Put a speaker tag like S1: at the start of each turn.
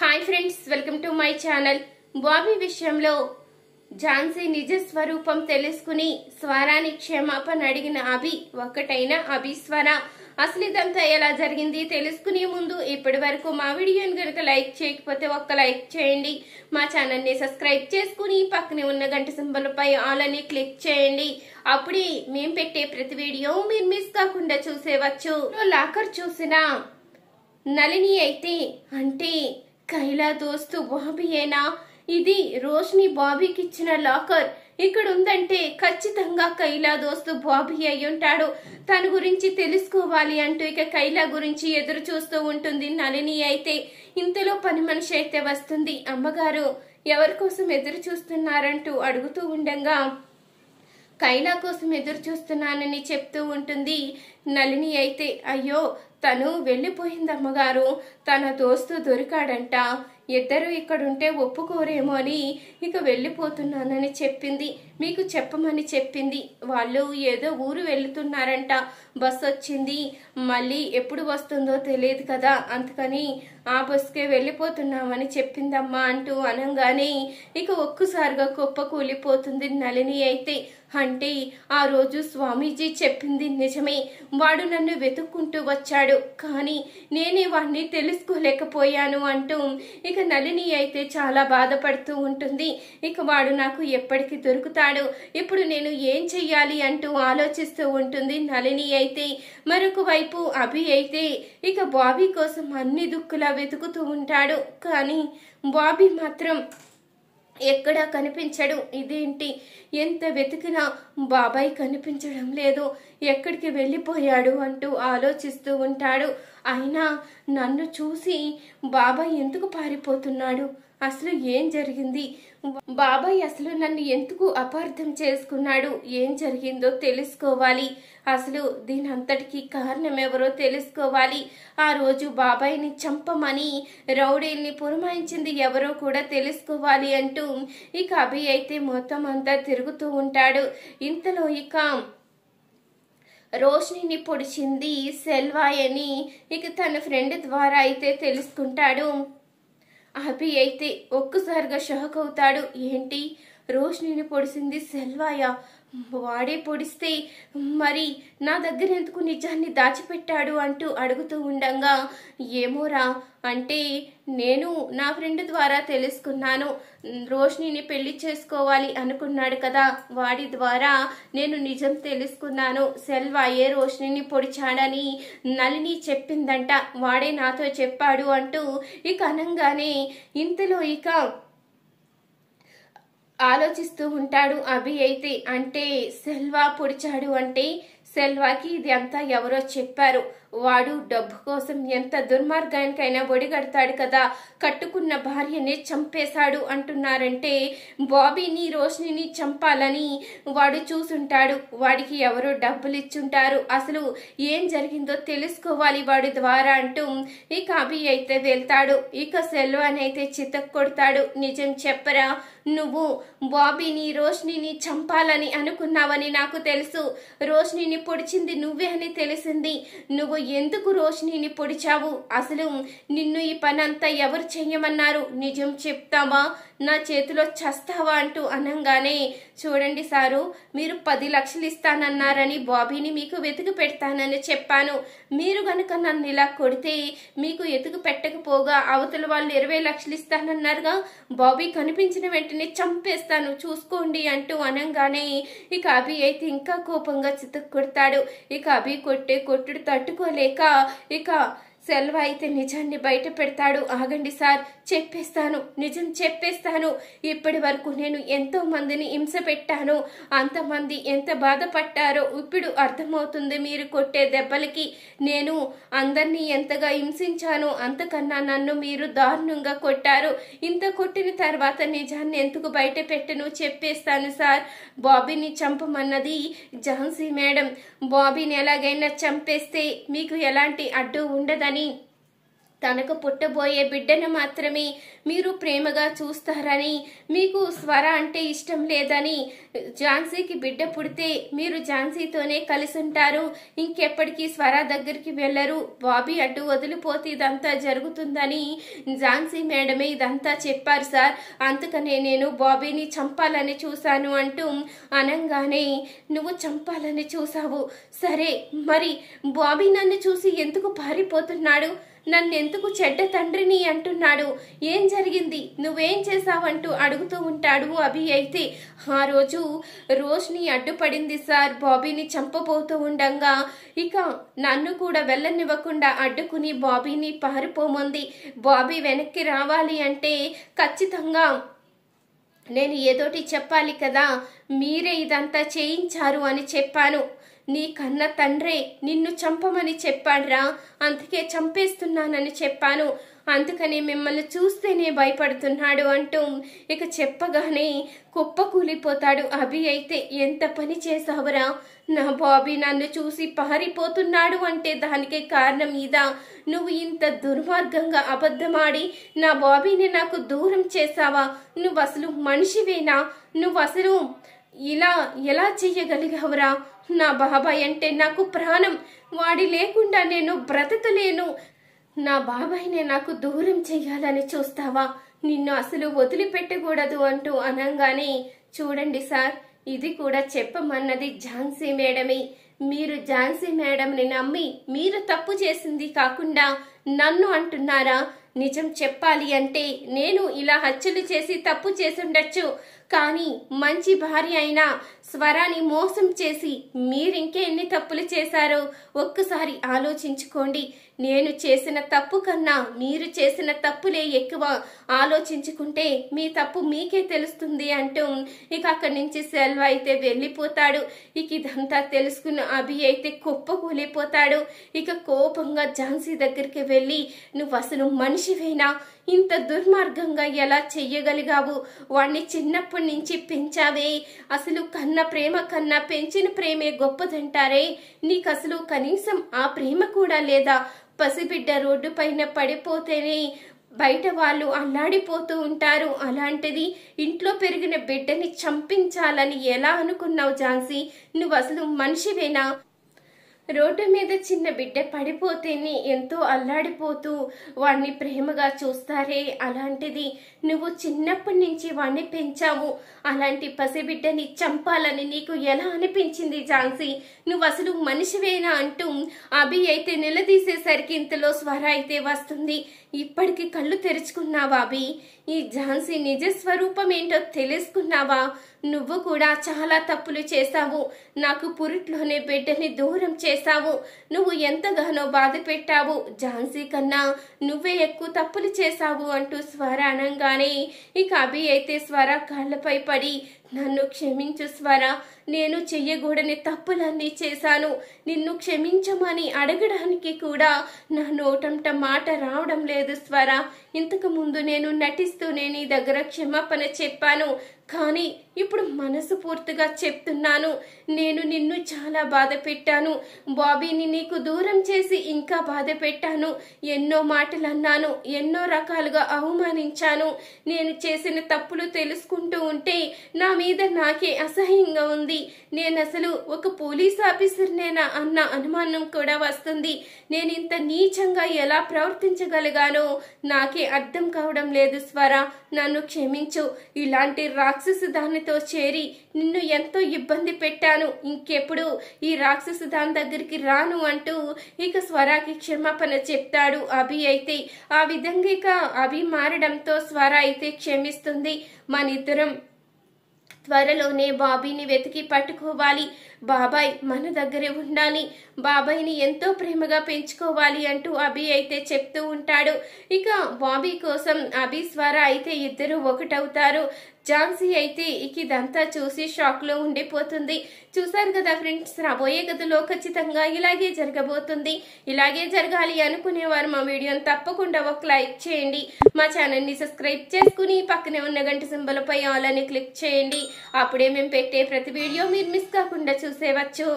S1: Hi friends welcome to my channel Bobby విషయంలో ఝాన్సీ నిజ స్వరూపం తెలుసుకుని స్వరాని క్షమాపణ అడిగిన అభి ఒక్కటైన అభి స్వర. అసలు ఎలా జరిగింది తెలుసుకునే ముందు ఇప్పటి వరకు మా వీడియోని కనుక లైక్ చేయకపోతే ఒక్క లైక్ చేయండి. మా ఛానల్ని సబ్స్క్రైబ్ చేసుకుని పక్కనే ఉన్న గంట సింబల్పై ఆల్ అని క్లిక్ చేయండి. అప్పుడే మేము పెట్టే ప్రతి వీడియో మీరు మిస్ కాకుండా చూసేవచ్చు. లాకర్ చూసిన నళిని అయితే అంటే కైలా దోస్తు బాబీయేనా ఇది రోష్ని బాబీకి ఇచ్చిన లాకర్. ఇక్కడ ఉందంటే ఖచ్చితంగా కైలా దోస్తు బాబీ అయి ఉంటాడు. తన గురించి తెలుసుకోవాలి అంటూ ఇక కైలా గురించి ఎదురు చూస్తూ ఉంటుంది నలిని అయితే. ఇంతలో పని మనిషి అయితే వస్తుంది. అమ్మగారు ఎవరి కోసం ఎదురు చూస్తున్నారంటూ అడుగుతూ ఉండగా. కైలా కోసం ఎదురు చూస్తున్నానని చెప్తూ ఉంటుంది నలిని అయితే. అయ్యో తను వెళ్ళిపోయింది అమ్మగారు తన దోస్తు దొరికాడంట. ఇద్దరు ఇక్కడుంటే ఒప్పుకోరేమో అని ఇక వెళ్ళిపోతున్నానని చెప్పింది. మీకు చెప్పమని చెప్పింది. వాళ్ళు ఏదో ఊరు వెళ్తున్నారంట. బస్ వచ్చింది. మళ్ళీ ఎప్పుడు వస్తుందో తెలియదు కదా. అందుకని ఆ బస్కే వెళ్ళిపోతున్నామని చెప్పిందమ్మా అంటూ అనగానే ఇక ఒక్కసారిగా కుప్ప కూలిపోతుంది నళిని అయితే. అంటే ఆ రోజు స్వామీజీ చెప్పింది నిజమే. వాడు నన్ను వెతుక్కుంటూ వచ్చాడు. కానీ నేనే వాడిని తెలుసుకోలేకపోయాను అంటూ ఇక నళిని అయితే చాలా బాధపడుతూ ఉంటుంది. ఇక వాడు నాకు ఎప్పటికి దొరుకుతాడు. ఇప్పుడు నేను ఏం చెయ్యాలి అంటూ ఆలోచిస్తూ ఉంటుంది నళిని అయితే. మరొక వైపు అభి అయితే ఇక బాబీ కోసం అన్ని దుక్కులా వెతుకుతూ ఉంటాడు. కానీ బాబీ మాత్రం ఎక్కడా కనిపించడు? ఇదేంటి? ఎంత వెతికినా బాబాయ్ కనిపించడం లేదు. ఎక్కడికి వెళ్ళిపోయాడు అంటూ ఆలోచిస్తూ ఉంటాడు. అయినా నన్ను చూసి బాబాయ్ ఎందుకు పారిపోతున్నాడు? అసలు ఏం జరిగింది? బాబాయ్ అసలు నన్ను ఎందుకు అపార్థం చేసుకున్నాడు? ఏం జరిగిందో తెలుసుకోవాలి. అసలు దీని అంతటికి కారణం ఎవరో తెలుసుకోవాలి. ఆ రోజు బాబాయ్ని చంపమని రౌడీల్ని పురమాయించింది ఎవరో కూడా తెలుసుకోవాలి అంటూ ఇక అభి అయితే మొత్తం అంతా తిరుగుతూ ఉంటాడు. ఇంతలో ఇక రోషిని పొడిచింది సెల్వాయని ఇక తన ఫ్రెండ్ ద్వారా అయితే తెలుసుకుంటాడు. అభి అయితే ఒక్కసారిగా షాక్ అవుతాడు. ఏంటి? రోషిని పొడిసింది సెల్వాయా? వాడే పొడిస్తే మరి నా దగ్గర ఎందుకు నిజాన్ని దాచిపెట్టాడు అంటూ అడుగుతూ ఉండంగా ఏమోరా అంటే నేను నా ఫ్రెండ్ ద్వారా తెలుసుకున్నాను. రోషిని పెళ్ళి చేసుకోవాలి అనుకున్నాడు కదా. వాడి ద్వారా నేను నిజం తెలుసుకున్నాను. సెల్వాయే రోషిని పొడిచాడని నలిని చెప్పిందంట. వాడే నాతో చెప్పాడు అంటూ ఇక అనంగానే ఇంతలో ఇక ఆలోచిస్తూ ఉంటాడు అభి అయితే అంటే సెల్వా పొడిచాడు అంటే సెల్వాకి ఇది అంతా ఎవరో చెప్పారు. వాడు డబ్బు కోసం ఎంత దుర్మార్గానికైనా ఒడిగడతాడు కదా. కట్టుకున్న భార్యని చంపేశాడు అంటున్నారంటే బాబీని రోషిని చంపాలని వాడు చూసుంటాడు. వాడికి ఎవరో డబ్బులు ఇచ్చుంటారు అసలు ఏం జరిగిందో తెలుసుకోవాలి వాడి ద్వారా అంటూ ఇక అభి అయితే వెళ్తాడు. ఇక సెల్వాని అయితే చితక్ కొడతాడు. నిజం చెప్పరా? నువ్వు బాబీని రోషిని చంపాలని అనుకున్నావని నాకు తెలుసు. రోషిని పొడిచింది నువ్వే అని తెలిసింది. నువ్వు ఎందుకు రోషిణిని పొడిచావు? అసలు నిన్ను ఈ పని అంతా ఎవరు చెయ్యమన్నారు? నిజం చెప్తావా? నా చేతిలో చస్తావా అంటూ అనంగానే చూడండి సారు మీరు పది లక్షలు ఇస్తానన్నారని బాబీని మీకు వెతికి పెడతానని చెప్పాను. మీరు గనుక నన్ను ఇలా కొడితే మీకు ఎతుకు పెట్టకపోగా అవతల వాళ్ళు ఇరవై లక్షలు ఇస్తానన్నారుగా బాబీ కనిపించిన వెంటనే చంపేస్తాను చూసుకోండి అంటూ అనంగానే ఇక అభి అయితే ఇంకా కోపంగా చితక్ కొడతాడు ఇక అభి కొట్టే కొట్టుడు తట్టుకోలేక ఇక సెల్వ అయితే నిజాన్ని బయట పెడతాడు. ఆగండి సార్ చెప్పేస్తాను నిజం చెప్పేస్తాను. ఇప్పటి వరకు నేను ఎంతో మందిని హింస పెట్టాను. అంతమంది ఎంత బాధపడ్డారో ఇప్పుడు అర్థమవుతుంది మీరు కొట్టే దెబ్బలకి. నేను అందరినీ ఎంతగా హింసించాను అంతకన్నా నన్ను మీరు దారుణంగా కొట్టారు. ఇంత కొట్టిన తర్వాత నిజాన్ని ఎందుకు బయట పెట్టను? చెప్పేస్తాను సార్. బాబీని చంపమన్నది ఝాన్సీ మేడం. బాబీని ఎలాగైనా చంపేస్తే మీకు ఎలాంటి అడ్డు ఉండదని money తనకు పుట్టబోయే బిడ్డను మాత్రమే మీరు ప్రేమగా చూస్తారని మీకు స్వర అంటే ఇష్టం లేదని ఝాన్సీకి బిడ్డ పుడితే మీరు ఝాన్సీతోనే కలిసి ఉంటారు ఇంకెప్పటికీ స్వర దగ్గరికి వెళ్ళరు. బాబీ అడ్డు వదిలిపోతే ఇదంతా జరుగుతుందని ఝాన్సీ మేడమే ఇదంతా చెప్పారు సార్. అందుకనే నేను బాబీని చంపాలని చూశాను అంటూ అనంగానే నువ్వు చంపాలని చూసావు సరే మరి బాబీ నన్ను చూసి ఎందుకు పారిపోతున్నాడు? నన్నెందుకు చెడ్డ తండ్రిని అంటున్నాడు? ఏం జరిగింది? నువ్వేం చేశావంటూ అడుగుతూ ఉంటాడు అభి అయితే. ఆ రోజు రోష్ని అడ్డుపడింది సార్. బాబీని చంపబోతూ ఉండంగా. ఇక నన్ను కూడా వెళ్ళనివ్వకుండా అడ్డుకుని బాబీని పారిపోమంది. బాబీ వెనక్కి రావాలి అంటే ఖచ్చితంగా నేను ఏదోటి చెప్పాలి కదా. మీరే ఇదంతా చేయించారు అని చెప్పాను. నీ కన్న తండ్రే నిన్ను చంపమని చెప్పాడ్రా. అందుకే చంపేస్తున్నానని చెప్పాను. అందుకని మిమ్మల్ని చూస్తేనే భయపడుతున్నాడు అంటూ ఇక చెప్పగానే కుప్ప కూలిపోతాడు అభి అయితే ఎంత పని చేసావురా నా బాబీ నన్ను చూసి పారిపోతున్నాడు అంటే దానికి కారణం ఇదా. నువ్వు ఇంత దుర్మార్గంగా అబద్ధమాడి నా బాబీని నాకు దూరం చేసావా నువ్వు అసలు మనిషివేనా? నువ్వు అసలు ఇలా ఎలా చెయ్యగలిగావురా? నా బాబాయ్ అంటే నాకు ప్రాణం. వాడి లేకుండా నేను బ్రతకలేను. నా బాబాయ్నే నాకు దూరం చెయ్యాలని చూస్తావా? నిన్ను అసలు వదిలిపెట్టకూడదు అంటూ అనంగానే చూడండి సార్ ఇది కూడా చెప్పమన్నది ఝాన్సీ మేడమే. మీరు ఝాన్సీ మేడంని నమ్మి మీరు తప్పు చేసింది కాకుండా నన్ను అంటున్నారా? నిజం చెప్పాలి అంటే నేను ఇలా హత్యలు చేసి తప్పు చేసుండొచ్చు కానీ మంచి భార్య అయినా స్వరాన్ని మోసం చేసి మీరింకే ఎన్ని తప్పులు చేశారో ఒక్కసారి ఆలోచించుకోండి. నేను చేసిన తప్పు కన్నా మీరు చేసిన తప్పులే ఎక్కువ. ఆలోచించుకుంటే మీ తప్పు మీకే తెలుస్తుంది అంటూ ఇక అక్కడి నుంచి సెల్వ అయితే వెళ్ళిపోతాడు. ఇక ఇదంతా తెలుసుకున్న అభి అయితే కుప్పకూలిపోతాడు. ఇక కోపంగా ఝాన్సీ దగ్గరికి వెళ్ళి నువ్వు అసలు మనిషివేనా? ఇంత దుర్మార్గంగా ఎలా చెయ్యగలిగావు? వాణ్ణి చిన్నప్పటి నుంచి పెంచావే. అసలు కన్న ప్రేమ కన్నా పెంచిన ప్రేమే గొప్పదంటారే. నీకు అసలు కనీసం ఆ ప్రేమ కూడా లేదా? పసిబిడ్డ రోడ్డు పైన పడిపోతేనే బయట వాళ్ళు అల్లాడిపోతూ ఉంటారు. అలాంటిది ఇంట్లో పెరిగిన బిడ్డని చంపించాలని ఎలా అనుకున్నావు ఝాన్సీ? నువ్వు అసలు మనిషివేనా? రోడ్డు మీద చిన్న బిడ్డ పడిపోతేనే ఎంతో అల్లాడిపోతూ వాణ్ణి ప్రేమగా చూస్తారే. అలాంటిది నువ్వు చిన్నప్పటి నుంచి వాణ్ణి పెంచావు. అలాంటి పసిబిడ్డని చంపాలని నీకు ఎలా అనిపించింది ఝాన్సీ? నువ్వు అసలు మనిషివేనా అంటూ అభి అయితే నిలదీసేసరికి ఇంతలో స్వర అయితే వస్తుంది. ఇప్పటికి కళ్ళు తెరుచుకున్నావా అభి? ఈ ఝాన్సీ నిజ స్వరూపం ఏంటో తెలుసుకున్నావా? నువ్వు కూడా చాలా తప్పులు చేశావు. నాకు పురిట్లోనే బిడ్డని దూరం చేశావు. నువ్వు ఎంతగానో బాధ పెట్టావు. ఝాన్సీ కన్నా నువ్వే ఎక్కువ తప్పులు చేశావు అంటూ స్వర అనగానే ఇక అభి అయితే స్వర కాళ్ళపై పడి నన్ను క్షమించు స్వర. నేను చెయ్యకూడని తప్పులన్నీ చేశాను. నిన్ను క్షమించమని అడగడానికి కూడా నా నోటంట మాట రావడం లేదు స్వర. ఇంతకు ముందు నేను నటిస్తూనే నీ దగ్గర క్షమాపణ చెప్పాను. కానీ ఇప్పుడు మనసు పూర్తిగా చెప్తున్నాను. నేను నిన్ను చాలా బాధ పెట్టాను. బాబీని నీకు దూరం చేసి ఇంకా బాధ పెట్టాను. ఎన్నో మాటలు అన్నాను ఎన్నో రకాలుగా అవమానించాను. నేను చేసిన తప్పులు తెలుసుకుంటూ ఉంటే నా మీద నాకే అసహ్యంగా ఉంది. నేను అసలు ఒక పోలీస్ ఆఫీసర్నేనా అన్న అనుమానం కూడా వస్తుంది. నేను ఇంత నీచంగా ఎలా ప్రవర్తించగలిగానో నాకే అర్థం కావడం లేదు స్వర. నన్ను క్షమించు. ఇలాంటి రాక్షసు దానితో చేరి నిన్ను ఎంతో ఇబ్బంది పెట్టాను. ఇంకెప్పుడు ఈ రాక్షసు దాని దగ్గరికి రాను అంటూ ఇక స్వరాకి క్షమాపణ చెప్తాడు అభి అయితే. ఆ విధంగా ఇక అభి మారడంతో స్వర అయితే క్షమిస్తుంది. మనిద్దరం త్వరలోనే బాబీని వెతికి పట్టుకోవాలి. బాబాయ్ మన దగ్గరే ఉండాలి. బాబాయ్ని ఎంతో ప్రేమగా పెంచుకోవాలి అంటూ అభి అయితే చెప్తూ ఉంటాడు. ఇక బాబీ కోసం అభి స్వర అయితే ఇద్దరు ఒకటవుతారు. ఝాన్సీ అయితే ఇక ఇదంతా చూసి షాక్లో ఉండిపోతుంది. చూశారు కదా ఫ్రెండ్స్ రాబోయే గదిలో ఖచ్చితంగా ఇలాగే జరగబోతుంది. ఇలాగే జరగాలి అనుకునేవారు మా వీడియోని తప్పకుండా ఒక లైక్ చేయండి. మా ఛానల్ని సబ్స్క్రైబ్ చేసుకుని పక్కనే ఉన్న గంట సింబల్ పై ఆల్ అని క్లిక్ చేయండి. అప్పుడే మేము పెట్టే ప్రతి వీడియో మీరు మిస్ కాకుండా చూసేవచ్చు.